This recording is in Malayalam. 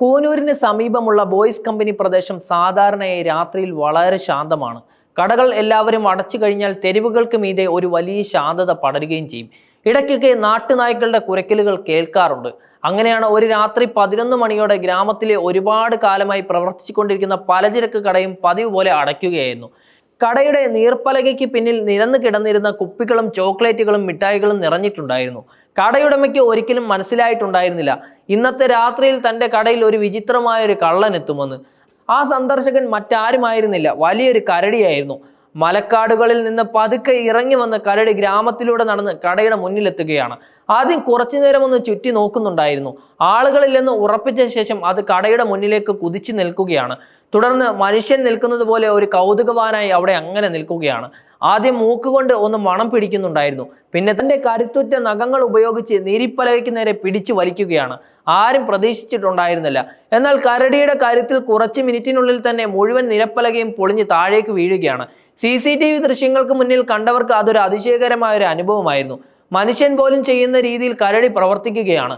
കൂനൂരിന് സമീപമുള്ള ബോയ്സ് കമ്പനി പ്രദേശം സാധാരണയായി രാത്രിയിൽ വളരെ ശാന്തമാണ്. കടകൾ എല്ലാവരും അടച്ചു കഴിഞ്ഞാൽ തെരുവുകൾക്ക് മീതെ ഒരു വലിയ ശാന്തത പടരുകയും ചെയ്യും. ഇടയ്ക്കൊക്കെ നാട്ടുനായ്ക്കളുടെ കുരക്കലുകൾ കേൾക്കാറുണ്ട്. അങ്ങനെയാണ് ഒരു രാത്രി പതിനൊന്ന് മണിയോടെ ഗ്രാമത്തിലെ ഒരുപാട് കാലമായി പ്രവർത്തിച്ചുകൊണ്ടിരിക്കുന്ന പലചരക്ക് കടയും പതിവ് പോലെ അടയ്ക്കുകയായിരുന്നു. കടയുടെ നീർപ്പലകയ്ക്ക് പിന്നിൽ നിരന്നു കിടന്നിരുന്ന കുപ്പികളും ചോക്ലേറ്റുകളും മിഠായികളും നിറഞ്ഞിട്ടുണ്ടായിരുന്നു. കടയുടമയ്ക്ക് ഒരിക്കലും മനസ്സിലായിട്ടുണ്ടായിരുന്നില്ല. ഇന്നത്തെ രാത്രിയിൽ തന്റെ കടയിൽ ഒരു വിചിത്രമായ ഒരു കള്ളൻ എത്തുമെന്ന്. ആ സന്ദർശകൻ മറ്റാരുമായിരുന്നില്ല. വലിയൊരു കരടിയായിരുന്നു. മലക്കാടുകളിൽ നിന്ന് പതുക്കെ ഇറങ്ങി വന്ന് കരടി ഗ്രാമത്തിലൂടെ നടന്ന് കടയുടെ മുന്നിലെത്തുകയാണ്. ആദ്യം കുറച്ചു നേരം ഒന്ന് ചുറ്റി നോക്കുന്നുണ്ടായിരുന്നു. ആളുകളില്ലെന്ന് ഉറപ്പിച്ച ശേഷം അത് കടയുടെ മുന്നിലേക്ക് കുതിച്ചു നിൽക്കുകയാണ്. തുടർന്ന് മനുഷ്യൻ നിൽക്കുന്നത് പോലെ ഒരു കൗതുകവാനായി അവിടെ അങ്ങനെ നിൽക്കുകയാണ്. ആദ്യം മൂക്കുകൊണ്ട് ഒന്ന് മണം പിടിക്കുന്നുണ്ടായിരുന്നു. പിന്നെ തന്റെ കരുത്തുറ്റ നഖങ്ങൾ ഉപയോഗിച്ച് നീരിപ്പലകയ്ക്ക് നേരെ പിടിച്ചു വലിക്കുകയാണ്. ആരും പ്രതീക്ഷിച്ചിട്ടുണ്ടായിരുന്നില്ല. എന്നാൽ കരടിയുടെ കാര്യത്തിൽ കുറച്ച് മിനിറ്റിനുള്ളിൽ തന്നെ മുഴുവൻ നിരപ്പലകയും പൊളിഞ്ഞ് താഴേക്ക് വീഴുകയാണ്. സി സി ടി വി ദൃശ്യങ്ങൾക്ക് മുന്നിൽ കണ്ടവർക്ക് അതൊരു അതിശയകരമായ ഒരു അനുഭവമായിരുന്നു. മനുഷ്യൻ പോലും ചെയ്യുന്ന രീതിയിൽ കരടി പ്രവർത്തിക്കുകയാണ്.